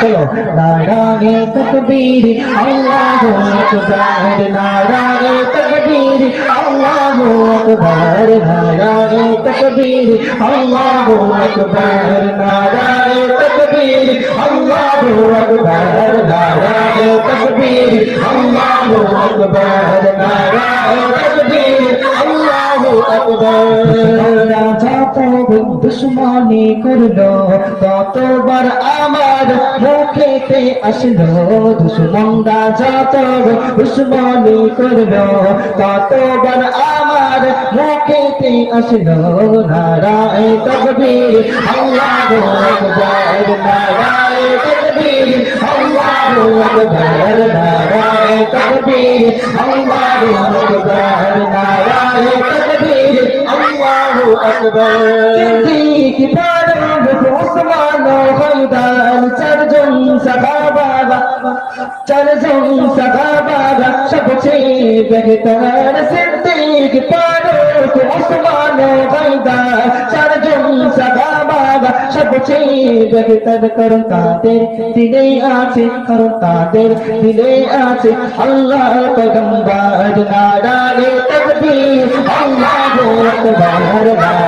চলো। নারায়ে তকবীর, আল্লাহু আকবার। নারায়ে তকবীর, আল্লাহু আকবার। নারায়ে তকবীর, আল্লাহু আকবার। নারায়ে তকবীর, আল্লাহু আকবার। দুশ্মনী করল ততবার আমার মুখেতে আসলো, দুশ্মনরা যত দুশ্মনী করল, ততবার আমার মুখেতে আসলো। নারায় তকবীর, আল্লাহু আকবার, নারায় তকবীর, আল্লাহু আকবার, নারায় তকবীর, আল্লাহু আকবার সিদ্দিক ফারুক উসমান খৈদার চারজন সাহাবা চারজন সাহাবা সবচেয়ে বেহতর সিদ্দিক ফারুক উসমান খৈদার চারজন সাহাবা সবচেয়ে বেহতর করুন তাদের দিলে আছে করুন তাদের দিলে আছে আল্লাহ পয়গম্বর নারায়ে তকবীর আল্লাহু আকবার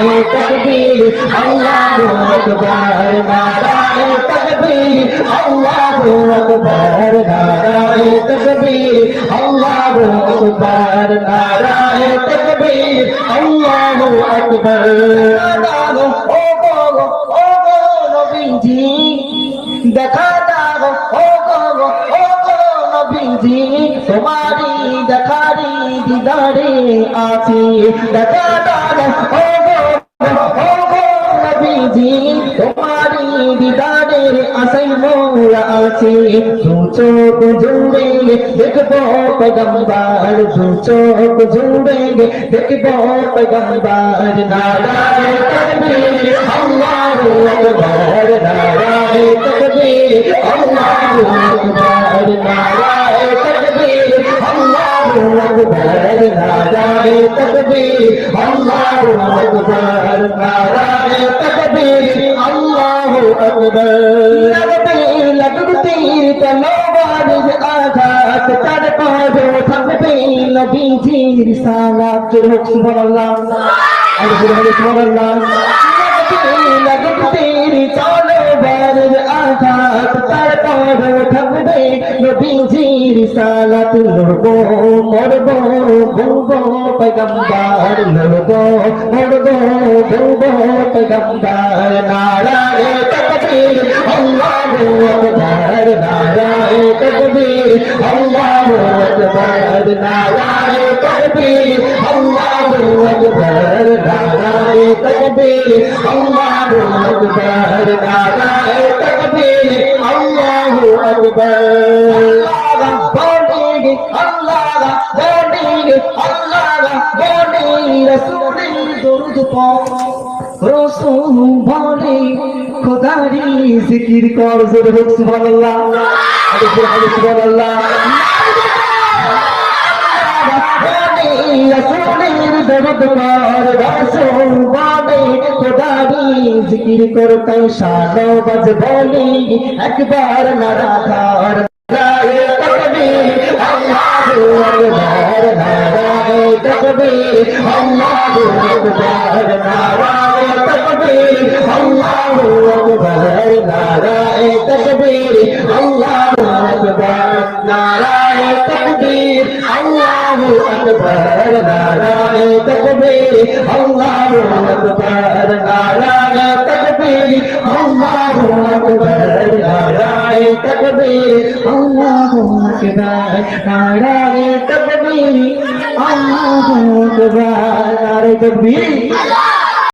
নারায়ে তকবীর আল্লাহু আকবার নারায়ে তকবীর আল্লাহু আকবার নারায়ে তকবীর আল্লাহু আকবার নারায়ে তকবীর আল্লাহু আকবার। দেখা দিদারে আছি। দেখা দাও ও গো বুঝি তোমারি দিদারের আসল মোরা আছি দুচো বুঝুরে দেখব পেগম্বার দুচো বুঝুরে দেখব পেগম্বার নারায় তকবীর, আল্লাহু আকবার। নারায় তকবীর, আল্লাহু নারায় তকবীর अकबर नारायण तकबीर अल्लाह अकबर नारायण तकबीर अल्लाह अकबर लगती लगती चलो वाली आघात तर पाजो सब पे नबी जी रिसाला के मुख सुभान अल्लाह अल्लाह सुभान अल्लाह लगती लगती चलो वाली নবীজির সালাত লড়বো মরবো ভুলবো পয়গম্বর লড়বো মরবো ভুলবো পয়গম্বর নারায়ে তকবীর আল্লাহু আকবার নারায়ে তকবীর আল্লাহু আকবার নারায়ে তকবীর اکبر نعرہ تکبیر اللہ اکبر نعرہ تکبیر اللہ اکبر اللہ بڑی اللہ بڑی اللہ بڑی رسول درود پاک رسول بڑی خدا دی ذکر کر زور سبحان اللہ سبحان اللہ জিকির কর তাই শানো বাজ বলি একবার নারাধার নারায়ে তকবীর নারায়ে تكبير الله أكبر نعرة تكبير الله أكبر نعرة تكبير الله أكبر نعرة تكبير الله أكبر نعرة تكبير الله أكبر نعرة تكبير